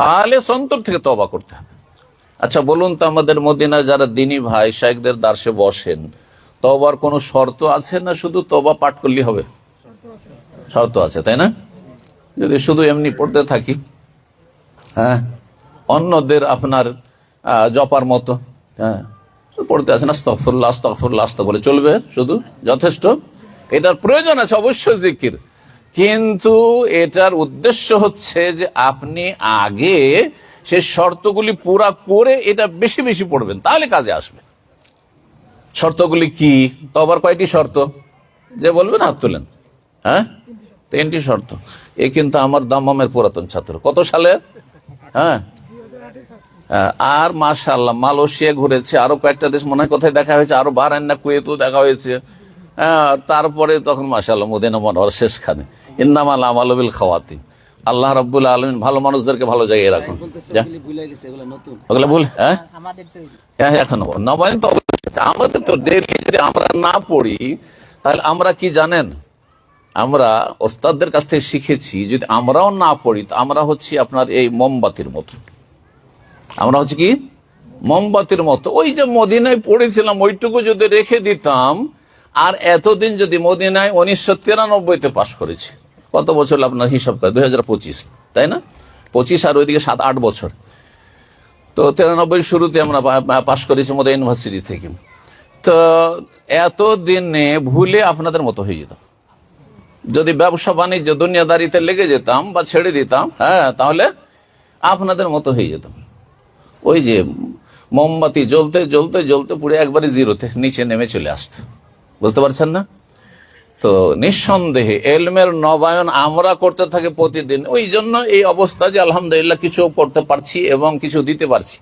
খালে অন্তর থেকে তবা করতে হবে। আচ্ছা বলুন তো আমাদের মদিনার যারা দিনী ভাই শাহেকদের দার্সে বসেন তবার কোনো শর্ত আছে না শুধু তবা পাঠ করলে হবে? শর্ত আছে, তাই না? যদি শুধু এমনি পড়তে থাকি হ্যাঁ? অন্যদের আপনার জপার মতো হ্যাঁ? পড়তে আছে না স্তফরুল্লাহ আস্তফরুল্লাহ আস্ত বলে চলবে শুধু, যথেষ্ট। এটার প্রয়োজন আছে অবশ্যই জিকির। কিন্তু এটার উদ্দেশ্য হচ্ছে যে আপনি আগে সে শর্তগুলি পুরা করে এটা বেশি বেশি পড়বেন তাহলে কাজে আসবে। শর্তগুলি কি? তবার কয়টি শর্ত? যে বলবেন হাত তুলেন। হ্যাঁ? তিনটি শর্ত। এ কিন্তু আমার দামামের পুরাতন ছাত্র। কত সালের? হ্যাঁ? আর মাশাল্লাহ মালয়েশিয়া ঘুরেছে আরও কয়েকটা দেশ মনে হয় কোথায় দেখা হয়েছে আরও না কুয়েতও দেখা হয়েছে। হ্যাঁ, তারপরে তখন মাশাল্লাহ মদিনা মনোহর শেষখানে। ইন্নামাল আমালবিল খাওয়াতি আল্লাহ রব্বুল আলমিন ভালো মানুষদেরকে ভালো জায়গায় রাখুন। ওগুলো বল হ্যাঁ? হ্যাঁ এখনও নবায়ন তো আমাদের তো ডেলি যদি আমরা না পড়ি তাহলে আমরা কি জানেন? আমরা ওস্তাদদের কাছ থেকে শিখেছি যদি আমরাও না পড়ি তো আমরা হচ্ছি আপনার এই মোমবাতির মতো। আমরা হচ্ছে কি? মোমবাতির মতো। ওই যে মদিনায় পড়েছিলাম ওইটুকু যদি রেখে দিতাম আর এতদিন যদি মদিনায় উনিশশো তিরানব্বইতে পাশ করেছি। কত বছর আপনার হিসাব করে? দুই হাজার পঁচিশ, তাই না? পঁচিশ আর ওইদিকে সাত, আট বছর। তো তিরানব্বই শুরুতে আমরা পাশ করেছি মোদা ইউনিভার্সিটি থেকে। তো এত দিনে ভুলে আপনাদের মতো হয়ে যেতাম। যদি ব্যবসা বাণিজ্য দুনিয়াদারিতে লেগে যেতাম বা ছেড়ে দিতাম হ্যাঁ তাহলে আপনাদের মতো হয়ে যেতাম। ওই যে মোমবাতি জ্বলতে জ্বলতে জ্বলতে পুরো একবারে জিরোতে নিচে নেমে চলে আসতো। বুঝতে পারছেন না? তো নিঃসন্দেহে এলমের নবায়ন আমরা করতে থাকি প্রতিদিন। ওই জন্য এই অবস্থা যে আলহামদুলিল্লাহ কিছু করতে পারছি এবং কিছু দিতে পারছি।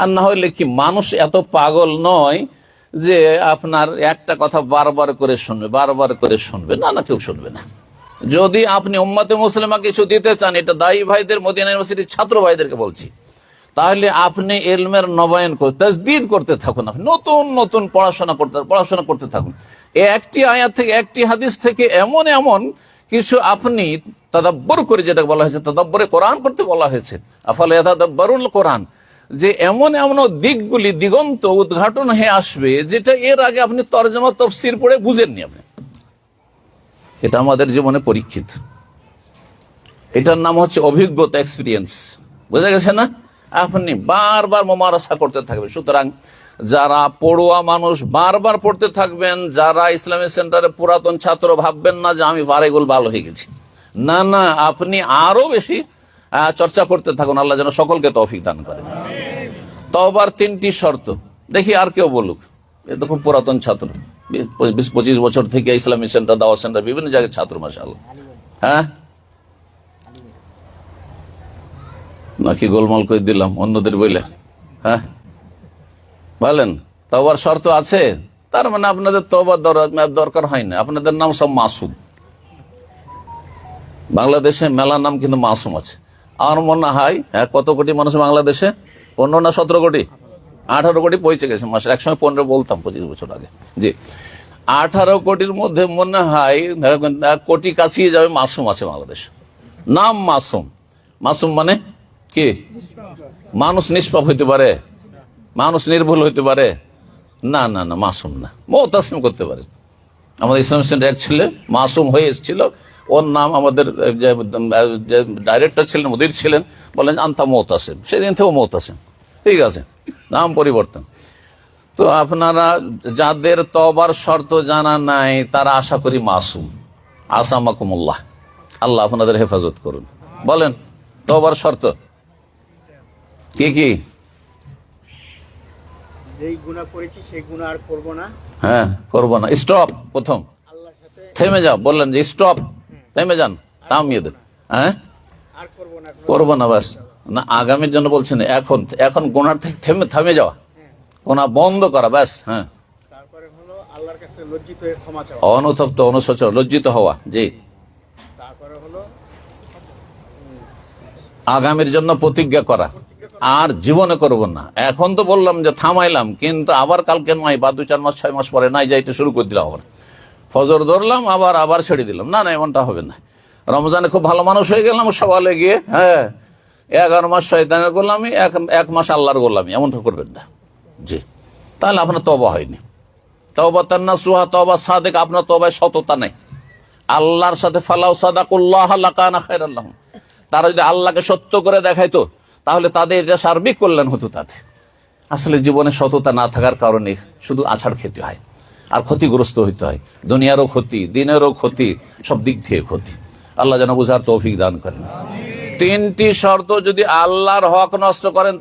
আর না হলে কি মানুষ এত পাগল নয় যে আপনার একটা কথা বারবার করে শুনবে, বারবার করে শুনবে। না না, কেউ শুনবে না। যদি আপনি উম্মাতে মুসলিমা কিছু দিতে চান, এটা দায়ী ভাইদের, মদিনা ইউনিভার্সিটির ছাত্র ভাইদেরকে বলছি। তাহলে আপনি এলমের নবায়ন করতে তাজদিদ করতে থাকুন আপনি। নতুন নতুন পড়াশোনা করতে পড়াশোনা করতে থাকুন। একটি আয়াত থেকে, একটি হাদিস থেকে এমন এমন কিছু আপনি তদাব্বর করে যেটা বলা হয়েছে, তদাব্বরে কোরআন করতে বলা হয়েছে। আফালে তদাব্বরুল কোরআন। যে এমন এমন দিকগুলি, দিগন্ত উদ্ঘাটন হয়ে আসবে, যেটা এর আগে আপনি তর্জমা, তফসির পড়ে বুঝেননি আপনি। এটা আমাদের জীবনে পরীক্ষিত। এটার নাম হচ্ছে অভিজ্ঞতা এক্সপিরিয়েন্স বোঝা গেছে না? আপনি বারবার মোমারসা করতে থাকবেন। সুতরাং যারা পড়ুয়া মানুষ বারবার পড়তে থাকবেন, যারা ইসলামী সেন্টারে পুরাতন ছাত্র ভাববেন না যে আমি পারেগুল ভালো হয়ে গেছি। না না, আপনি আরও বেশি চর্চা করতে থাকুন। আল্লাহ যেন সকলকে তৌফিক দান করে। তবার তিনটি শর্ত। দেখি আর কেউ বলুক। এ তো খুব পুরাতন ছাত্র। বিশ পঁচিশ বছর থেকে ইসলামী সেন্টার দাওয়া সেন্টার, বিভিন্ন জায়গায় ছাত্র মাসাল হ্যাঁ? নাকি গোলমাল করে দিলাম, অন্যদের বইলে। হ্যাঁ? বলেন তবার শর্ত আছে? তার মানে আপনাদের তবার দর- দরকার হয় না। আপনাদের নাম সব মাসুম। বাংলাদেশে মেলার নাম কিন্তু মাসুম আছে। আমার মনে হয় হ্যাঁ কত কোটি মানুষ বাংলাদেশে? পনেরো না সতেরো কোটি? আঠারো কোটি পৌঁছে গেছে মাসে। একসময় পনেরো বলতাম পঁচিশ বছর আগে। জি। আঠারো কোটির মধ্যে মনে হয় আহ, কোটি কাছিয়ে যাবে মাসুম আছে বাংলাদেশ। নাম মাসুম। মাসুম মানে কি? মানুষ নিষ্পাপ হইতে পারে। মানুষ নির্ভুল হইতে পারে? না না না, মাসুম না। মতাসিম করতে পারে। আমাদের ইসলাম সেন্টার এক ছেলে, মাসুম হয়ে এসেছিল। ওর নাম আমাদের যে ডাইরেক্টর ছিলেন, মুদির ছিলেন, বলেন আন্তা মত আসেন সেদিন থেকেও মত আসেন ঠিক আছে? নাম পরিবর্তন। তো আপনারা যাদের তবার শর্ত জানা নাই, তারা আশা করি মাসুম। আসামাকুমুল্লাহ। আল্লাহ আপনাদের হেফাজত করুন। বলেন, তবার শর্ত? কি কি? যেই গুণা করেছি সেই গুণা আর করব না। হ্যাঁ করব না। স্টপ প্রথম। থেমে যাও বললেন যে স্টপ থেমে যান থামিয়ে দেন হ্যাঁ? আর করব না করব না আগামীর জন্য বলছেন এখন এখন গোনার থেকে থেমে থামে যাওয়া। গোনা বন্ধ করা ব্যাস হ্যাঁ। তারপরে হলো আল্লাহর কাছে লজ্জিত হয়ে ক্ষমা চাওয়া। অনতপ্ত অনুশোচন লজ্জিত হওয়া জি। তারপরে হলো আগামীর জন্য প্রতিজ্ঞা করা। আর জীবনে করব না। এখন তো বললাম যে থামাইলাম, কিন্তু আবার কালকে নয় বা দু চার মাস, ছয় মাস পরে নাই, যাইতে শুরু করে দিলাম আবার। ফজর ধরলাম, আবার আবার ছেড়ে দিলাম। না না, এমনটা হবে না। রমজানে খুব ভালো মানুষ হয়ে গেলাম, সকালে গিয়ে হ্যাঁ এগারো মাস শয়তানের গোলামি, এক এক মাস আল্লাহর গোলামি, এমনটা করবেন না। জি। তাহলে আপনার তবা হয়নি। তবা তান্না সুহা তবা সাদেক, আপনার তবায় সততা নেই। আল্লাহর সাথে ফালাউ সাদাকুল্লাহ লাকানা খায়রাল্লাহ তারা যদি আল্লাহকে সত্য করে দেখাইতো তাহলে তাদের এটা সার্বিক কল্যাণ হতো তাতে। আসলে জীবনে সততা না থাকার কারণে শুধু আছাড় খেতে হয়, আর ক্ষতিগ্রস্ত হইতে হয়। দুনিয়ারও ক্ষতি, দিনেরও ক্ষতি, সব দিক থেকে ক্ষতি। আল্লাহ যেন বুঝার তৌফিক দান করেন। তিনটি শর্ত যদি আল্লাহর হক নষ্ট করেন